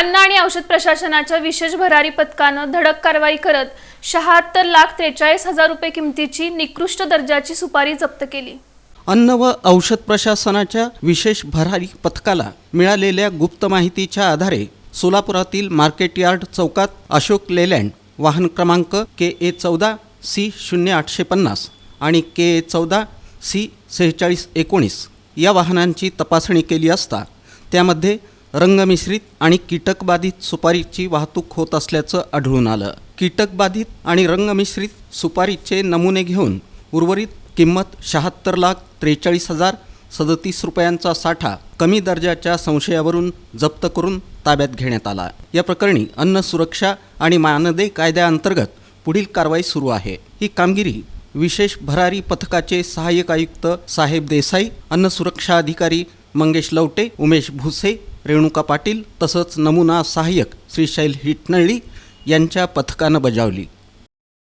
अन्न आणि औषध प्रशासनाच्या विशेष भरारी पथकानं धडक कारवाई करत शहात्तर लाख त्रेचाळीस हजार रुपये किमतीची निकृष्ट दर्जाची सुपारी जप्त केली. अन्न व औषध प्रशासनाच्या विशेष भरारी पथकाला मिळालेल्या गुप्त माहितीच्या आधारे सोलापुरातील मार्केट यार्ड चौकात अशोक लेलँड वाहन क्रमांक के ए चौदा सी शून्य आठशे पन्नास आणि के ए चौदा सी सेहेचाळीस एकोणीस या वाहनांची तपासणी केली असता त्यामध्ये रंगमिश्रित आणि कीटकबाधित सुपारीची वाहतूक होत असल्याचं आढळून आलं. कीटकबाधित आणि रंगमिश्रित सुपारीचे नमुने घेऊन उर्वरित किंमत शहात्तर लाख त्रेचाळीस हजार सदतीस रुपयांचा साठा कमी दर्जाच्या संशयावरून जप्त करून ताब्यात घेण्यात आला. या प्रकरणी अन्न सुरक्षा आणि मानदे कायद्याअंतर्गत पुढील कारवाई सुरू आहे. ही कामगिरी विशेष भरारी पथकाचे सहाय्यक आयुक्त साहेब देसाई अन्न सुरक्षा अधिकारी मंगेश लवटे उमेश भुसे रेणुका पाटील तसंच नमुना सहाय्यक श्रीशैल हिटनळी यांच्या पथकानं बजावली.